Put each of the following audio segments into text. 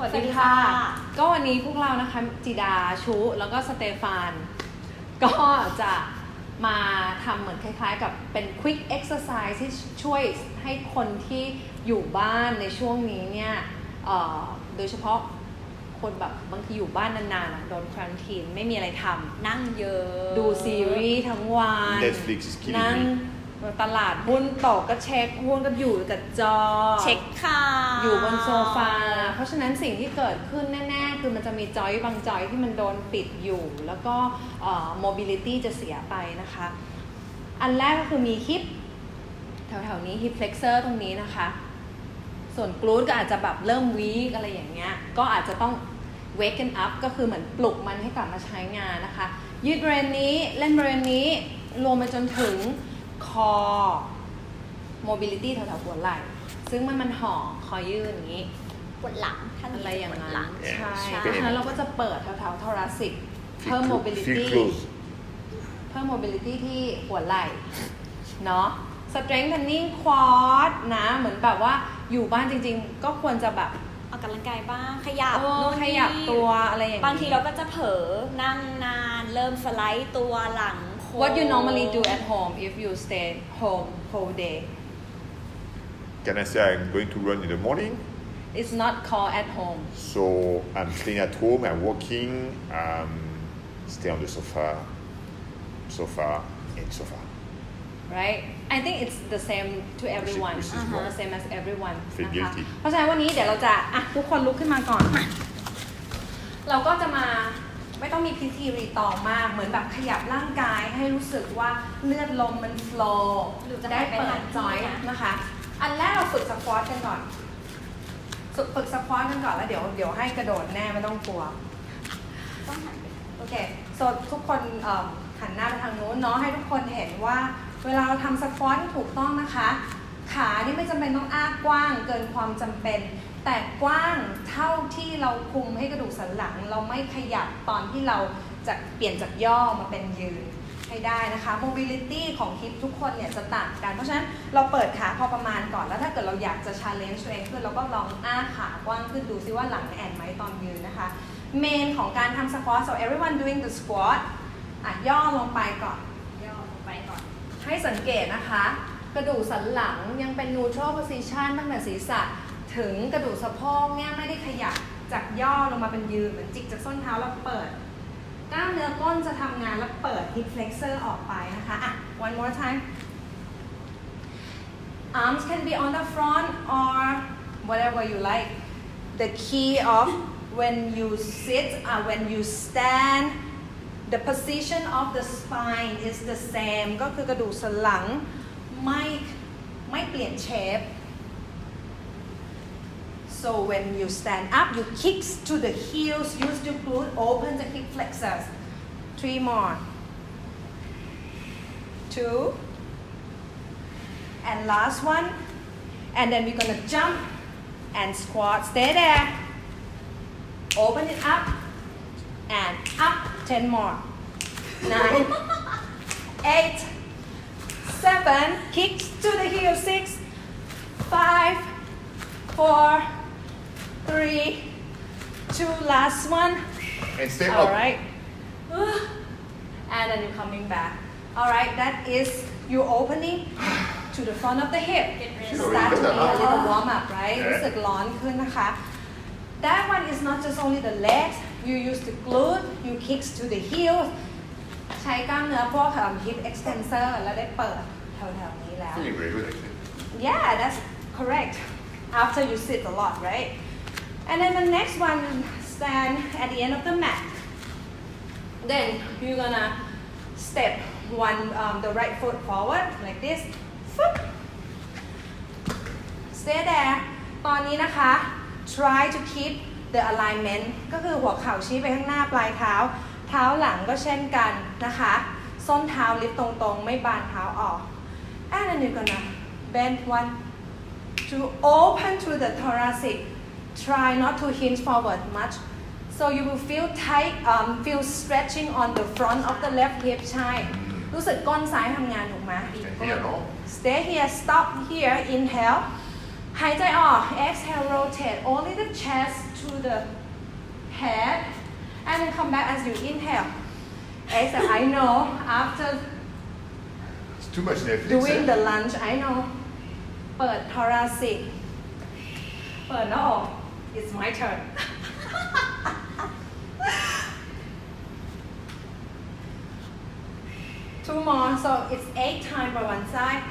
สวัสสวัสดีดีค่ะค่ะ ก็วันนี้พวกเรานะคะจิดาชุแล้วก็สเตฟาน ก็จะมาทำเหมือนคล้ายๆ กับเป็น quick exercise ที่ช่วยให้คนที่อยู่บ้านในช่วงนี้เนี่ยเอ่อโดยเฉพาะคนแบบบางทีอยู่บ้านนานๆอะโดนควอนตีนไม่มีอะไรทำนั่งเยอะ ดูซีรีส์ทั้งวัน Netflix is killing นั่ง me ตลาดหุ้นตกก็เช็คหุ้นก็อยู่กับจอ เช็คค่ะอยู่บนโซฟา เพราะฉะนั้นสิ่งที่เกิดขึ้นแน่ๆ คือมันจะมีจอยบางจอยที่มันโดนปิดอยู่ แล้วก็เอ่อ mobility จะเสียไปนะคะ อันแรกก็คือมีฮิปแถวๆนี้ hip flexor ตรงนี้นะคะ ส่วนกลูตก็อาจจะแบบเริ่มวีกอะไรอย่างเงี้ย ก็อาจจะต้อง waken up ก็คือเหมือนปลุกมันให้กลับมาใช้งานนะคะ ยืดบริเวณนี้เล่นบริเวณนี้รวมไปจนถึงค อ mobility แถวๆหัวไหล่ซึ่งมันมันห่อคอยืดอย่างนี้ ปวดหลังท่านอะไรอย่างปวดนั้นหลังใช่ใช่ เพราะฉะนั้นเราก็จะเปิดแถวๆ thoracic เพิ่ม Feel, clo- mobility feel close. เพิ่ม mobility ที่หัวไหล่เนาะ strengthening quad นะ เหมือนแบบว่าอยู่บ้านจริงๆ ก็ควรจะแบบออกกำลังกายบ้าง ขยับเออนู่นขยับตัวอะไรอย่างนี้ บางทีเราก็จะเผลอนั่งนาน เริ่มสไลด์ตัวหลัง โค้ง What you normally do at home if you stay home whole day Can I say I'm going to run in the morning? it's not called at home So I'm staying at home, I'm walking, um, stay on the sofa, sofa, and sofa. right I think it's the same to everyone Which is- which is Uh-huh. wrong. the same as everyone Feel นะคะ guilty เพราะฉะนั้นวันนี้เดี๋ยวเราจะอ่ะทุกคนลุกขึ้นมาก่อน เราก็จะมา ไม่ต้องมีพิธีรีตองมาก เหมือนแบบขยับร่างกายให้รู้สึกว่าเลือดลมมันโฟล์หรือจะได้ไปเปิทาดงจอยที่นะนะคะ อันแรกเราฝึกสควอตกันก่อนฝึกฝึกสควอตกันก่อนแล้วเดี๋ยวเดี๋ยวให้กระโดดแน่ไม่ต้องกลัวต้องหันไปโอเคโซทุกคนเอิ่มหันหน้าไปทางนู้นเนาะให้ทุกคนเห็นว่า เวลาเราทำสควอตที่ถูกต้องนะคะ ขานี่ไม่จำเป็นต้องอ้ากว้างเกินความจำเป็น แต่กว้างเท่าที่เราคุมให้กระดูกสันหลัง เราไม่ขยับตอนที่เราจะเปลี่ยนจากย่อมาเป็นยืนให้ได้นะคะ mobility ของฮิปทุกคนเนี่ยจะต่างกัน เพราะฉะนั้นเราเปิดขาพอประมาณก่อน แล้วถ้าเกิดเราอยากจะ challenge ตัวเองขึ้น เราก็ลองอ้าขากว้างขึ้นดูซิว่าหลังแอนไหมตอนยืนนะคะ เมนของการทำ squat so everyone doing the squat อะย่อลงไปก่อน ย่อลงไปก่อน ให้สังเกตนะคะ กระดูกสันหลังยังเป็น neutral position ตั้งแต่ศีรษะ ถึงกระดูกสะโพกเนี่ยไม่ได้ขยับจากย่อลงมาเป็นยืนเหมือนจิกจากส้นเท้าแล้วเปิดกล้ามเนื้อก้นจะทำงานแล้วเปิด hip flexor ออกไปนะคะอะ one more time arms can be on the front or whatever you like the key of when you sit uh, when you stand the position of the spine is the same ก็คือกระดูกสันหลังไม่ไม่เปลี่ยน shape so when you stand up you kicks to the heels use the glute open the hip flexors. Three more. Two. And last one. And then we're gonna jump and squat. Stay there. Open it up and up. 10 more. Nine. Eight. Seven. Kicks to the heel. Six. Five. Four three two last one And stay all up. right and then you're coming back all right that is you opening to the front of the hip Get ready. start to be a little warm up right Yeah. รู้สึกร้อนขึ้นนะคะ that one is not just only the legs you use the glute you kicks to the heels ใช้กล้ามเนื้อพวกเอิ่ม hip extensor แล้วได้เปิดแถวๆนี้แล้ว Feeling very good actually. Yeah, that's correct. After you sit a lot, right? And then the next one, stand at the end of the mat. Then you're gonna step one, um, the right foot forward like this. Foot. Stay there. ตอนนี้นะคะ try to keep the alignment ก็คือหัวเข่าชี้ไปข้างหน้าปลายเท้า เท้าหลังก็เช่นกันนะคะ ส้นเท้าลิฟต์ตรงๆ ไม่บานเท้าออก and then you're gonna bend one to open to the thoracic try not to hinge forward much so you will feel tight um, feel stretching on the front of the left hip ใช่ รู้สึกก้นซ้ายทำงานถูกไหม And here, no? stay here stop here inhale หายใจออก exhale rotate only the chest to the head and then come back as you inhale exhale I know after It's too much Netflix. doing eh? the lunge I know เปิด thoracic เปิดหน้าอก it's my turn two more so it's eight time for one side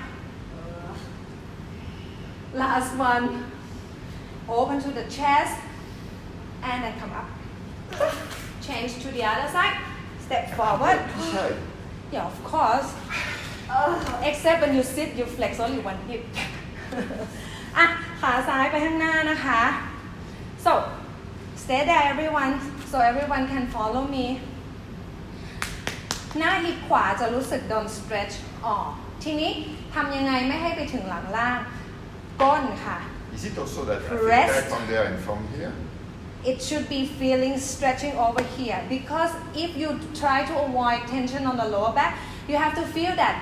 last one open to the chest and then come up change to the other side step forward Side. yeah of course uh, except when you sit you flex only one hip อ่ะขาซ้ายไปข้างหน้านะคะ so stay there everyone so everyone can follow me หน้าฮิปขวาจะรู้สึกโดน stretch ออก ทีนี้ทำยังไงไม่ให้ไปถึงหลังล่าง ก้นค่ะ Is it also that I Rest. think back from there and from here? it should be feeling stretching over here because if you try to avoid tension on the lower back you have to feel that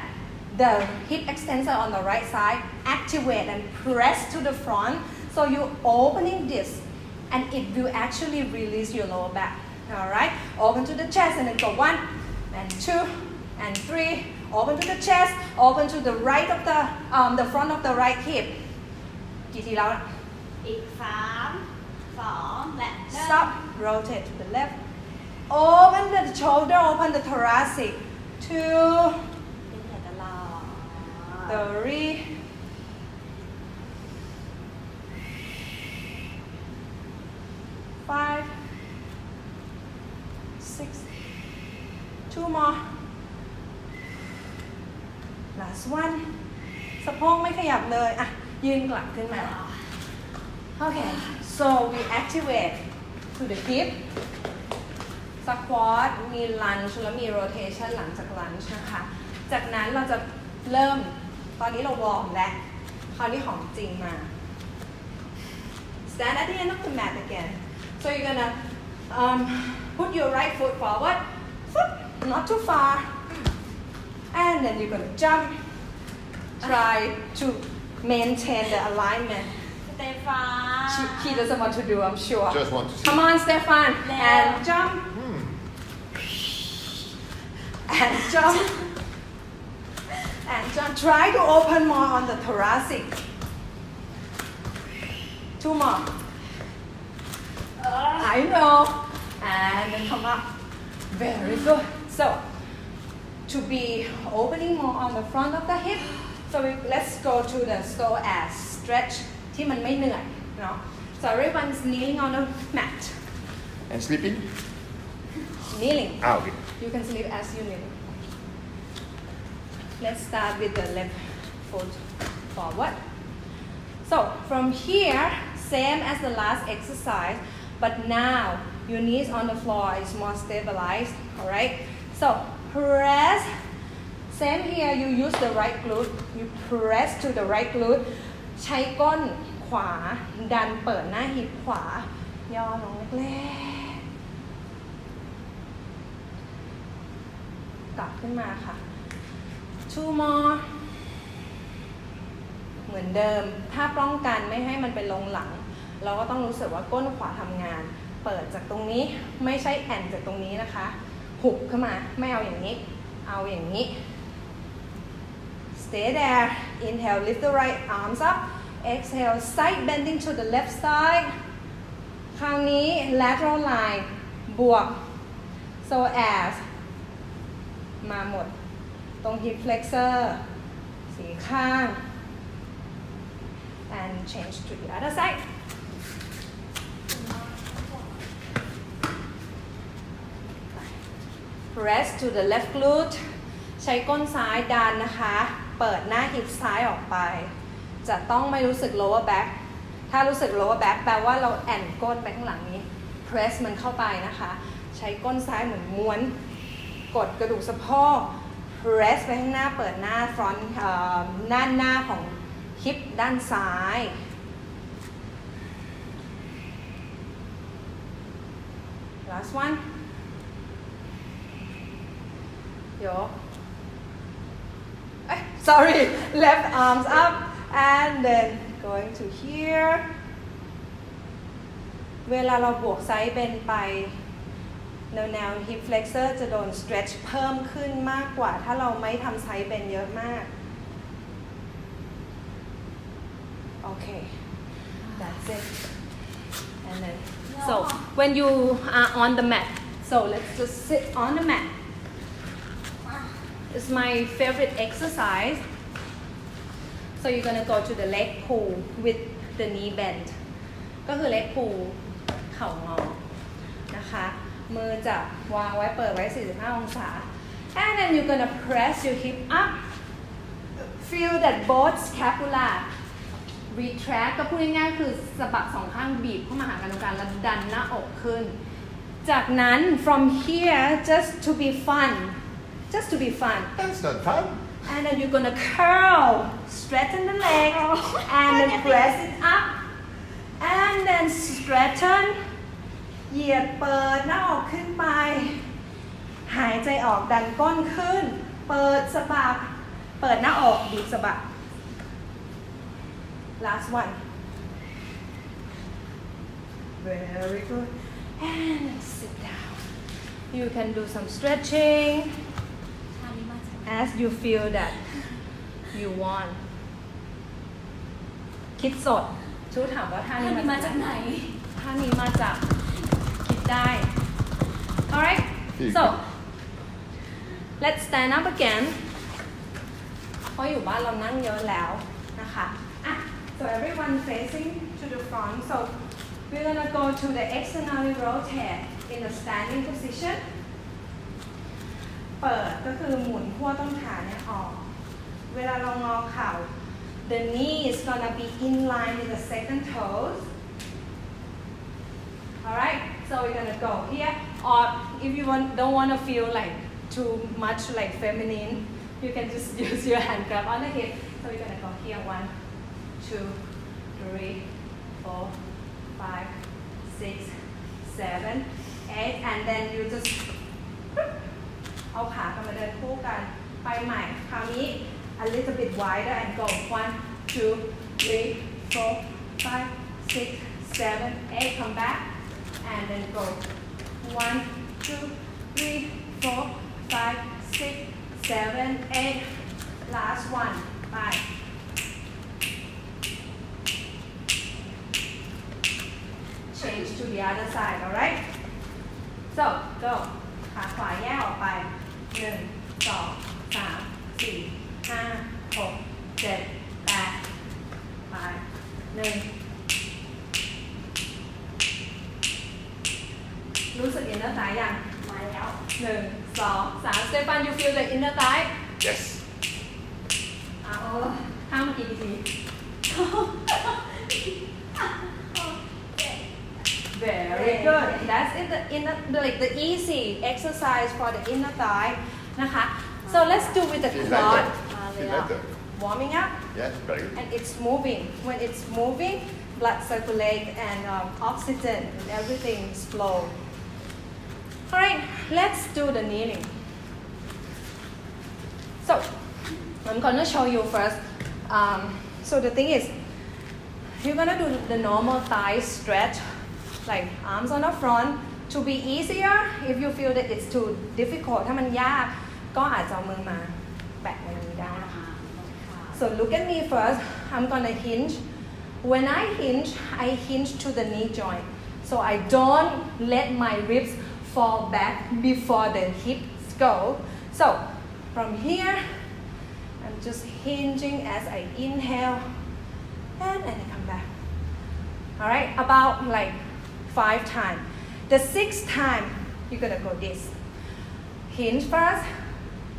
the hip extensor on the right side activate and press to the front so you're opening this and it will actually release your lower back all right open to the chest and then go one and two and three open to the chest open to the right of the um, the front of the right hip กี่ทีแล้ว อีกสามสองและหนึ่ง Stop. Rotate to the left. Open the shoulder, open the thoracic. Two, เป็นเหตุตลอด three, Five, six, two more. Last one. สะโพกไม่ขยับเลย อะ ยืนกลับขึ้นมา Okay, so we activate to the hip squat มี lunge แล้วมี rotation หลังจาก lunge นะคะ จากนั้นเราจะเริ่ม ตอนนี้เราวอร์มแล้ว คราวนี้ของจริงมา stand at the end of the mat again So you're gonna um, put your right foot forward, foot not too far, and then you're gonna jump. Try to maintain the alignment. Stefan. She, he doesn't want to do, I'm sure. Just want to see. Come on, Stefan. And jump. Hmm. And jump. and jump. Try to open more on the thoracic. Two more. I know. And then come up. Very good. So, to be opening more on the front of the hip, so we, let's go to the slow as stretch ที่มันไม่เหนื่อยเนาะ so everyone's kneeling on the mat And sleeping? kneeling Ah, okay. you can sleep as you need let's start with the left foot forward so from here same as the last exercise but now your knees on the floor is more stabilized all right so press same here you use the right glute you press to the right glute ใช้ก้นขวาดันเปิดหน้าหิบขวา ย่อลงเล็กๆ กลับขึ้นมาค่ะ two more เหมือนเดิม ถ้าป้องกันไม่ให้มันเป็นลงหลัง เราก็ต้องรู้สึกว่าก้นขวาทำงาน เปิดจากตรงนี้ไม่ใช่แอนจากตรงนี้นะคะ หุบขึ้นมาไม่เอาอย่างนี้ เอาอย่างนี้ Stay there. Inhale, lift the right arms up. Exhale, side bending to the left side. คราวนี้ lateral line บวก so as มาหมด ตรง hip flexor สีข้าง and change to the other side. Press to the left glute ใช้ก้นซ้ายดันนะคะ เปิดหน้าฮิปซ้ายออกไป จะต้องไม่รู้สึก lower back ถ้ารู้สึก lower back แปลว่าเราแอนก้นไปข้างหลังนี้ press มันเข้าไปนะคะ ใช้ก้นซ้ายเหมือนม้วน กดกระดูกสะโพก press ไปข้างหน้าเปิดหน้า front เอ่อด้านหน้าของฮิปด้านซ้าย last one ยก Eh, sorry left arms up and then going to here เวลาเราบวกไซส์เบนไปแนวแนว hip flexor จะโดน stretch เพิ่มขึ้นมากกว่า ถ้าเราไม่ทำไซส์เบนเยอะมาก โอเค that's it and then so when you are on the mat so let's just sit on the mat it's my favorite exercise so you're gonna go to the leg pull with the knee bend ก็คือ leg pull เข่างอนะคะ มือจับวางไว้เปิดไว้ 45 องศา and then you're gonna press your hip up feel that both scapula retract ก็พูดง่ายๆคือสะบักสองข้างบีบเข้ามาหากันตรงกลางแล้วดันหน้าอกขึ้น จากนั้น from here just to be fun just to be fun That's not fun. and then you're gonna curl straighten the leg and then press it up and then straighten เหยียดเปิดหน้าอกขึ้นไป หายใจออกดันก้นขึ้น เปิดสะบัก เปิดหน้าอกบีบสะบัก last one very good and sit down you can do some stretching ท่านี้มาจาก as you feel that you want คิดสดชูถามว่าท่า ท่า นี้ นี้มาจากไหน ท่านี้มาจากคิดได้ alright Very so good. let's stand up again เพราะอยู่บ้านเรานั่งเยอะแล้วนะคะอ่ะ so everyone facing to the front so we're gonna go to the externally rotate in a standing position ิดก็คือหมุนขั้วต้นขาเนี่ยออก เวลาเรางอเข่า the knee is gonna be in line with the second toes alright so we're gonna go here or if you want don't want to feel like too much like feminine you can just use your hand grab on the hip so we're gonna go here one two three four five six seven eight and then you just เอาขากลับมาเดินคู่กัน a little bit wider and go one two three four five six seven eight come back and then go one two three four five six seven eight last one ไป change to the other side alright so go ขาขวาแยกออกไป หนึ่งสองสามสี่ห้าหกเจ็ดแปดไปหนึ่งรู้สึกอินเนอร์ไซด์ยังมาแล้วหนึ่งสองสามสเตฟานยูฟิลเดออินเนอร์ไซด์ yes เอาห้ามกี่ที Very good. That's it. The inner, the, like the easy exercise for the inner thigh. นะคะ So let's do with the Feel quad. better. Feel better. Warming up, Yeah, very good. and it's moving. When it's moving, blood circulate and um, oxygen and everything is flow. All right, let's do the kneeling. So I'm gonna show you first. Um, so the thing is, you're gonna do the normal thigh stretch, like arms on the front. To be easier, if you feel that it's too difficult ถ้ามันยาก ก็อาจจะเอามือมาแปะในนี้ได้นะคะ So look at me first. I'm gonna hinge. When I hinge, I hinge to the knee joint. So I don't let my ribs fall back before the hips go. So from here, I'm just hinging as I inhale and, and I come back. All right, about like five times. The sixth time, you're gonna go this. Hinge first,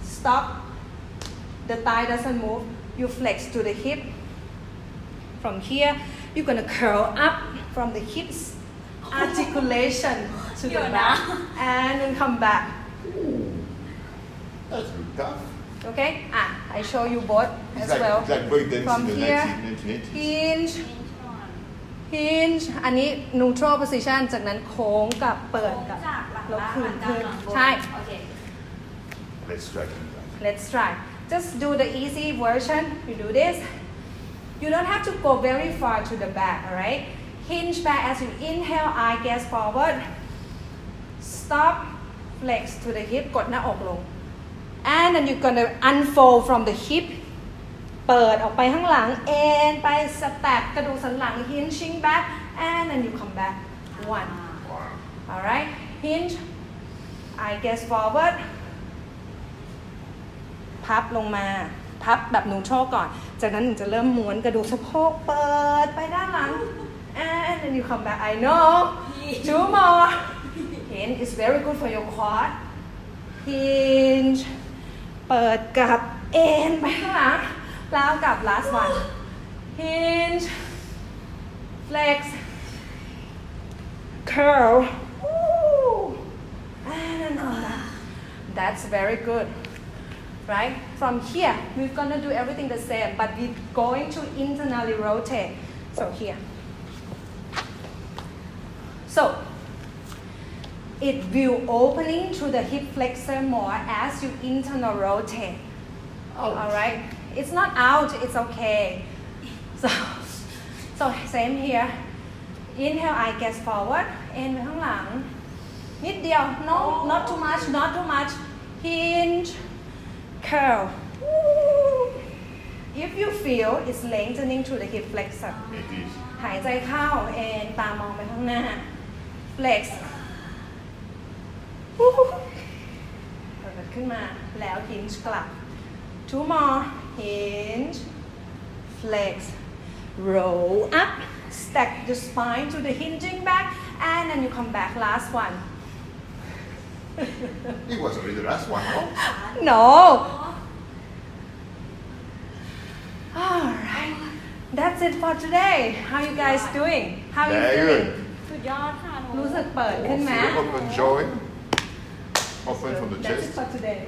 stop. The thigh doesn't move. You flex to the hip. From here, you're gonna curl up from the hips, articulation to the back, and then come back. That's good tough. Okay? Ah, I show you both as like, well. like breakdance From in the here, 19, 1980s. Hinge, hinge อันนี้ neutral position จากนั้นโค้งกับเปิดกับจากหลังแล้วล่างคืนหลังกลางขึ้นหลังบนใช่ โอเค Let's try it. Let's try. Just do the easy version. You do this. You don't have to go very far to the back, alright? Hinge back as you inhale, eye gaze forward. Stop, flex to the hip กดหน้าอกลง and then you're gonna unfold from the hip เปิดออกไปข้างหลังเอ็นไปสแต็กกระดูกสันหลัง hinging back and then you come back one Wow. alright hinge eye gaze forward พับลงมาพับแบบนูโชก่อน จากนั้นหนูจะเริ่มม้วนกระดูกสะโพกเปิดไปด้านหลัง and then you come back I know two more hinge is very good for your quad hinge เปิดกับเอ็นไปข้างหลัง แล้วกับ last one hinge flex curl Woo. and then come back that's very good right from here we're gonna do everything the same but we're going to internally rotate so here so it will opening to the hip flexor more as you internal rotate. All right, it's not out. It's okay. So, so same here. Inhale, I guess forward. เอ็นไปข้างหลัง นิดเดียว no not too much not too much hinge curl Woo. if you feel it's lengthening to the hip flexor It is. หายใจเข้า เอ็นตามองไปข้างหน้า flex เปิดขึ้นมา แล้ว hinge กลับ two more hinge flex roll up stack the spine to the hinging back and then you come back last one It was already the last one, no? no alright that's it for today how you guys doing how you Very feeling good. สุดยอดค่ะหนู รู้สึกเปิดขึ้นไหม Feel open joy. Open from the That's it chest. for today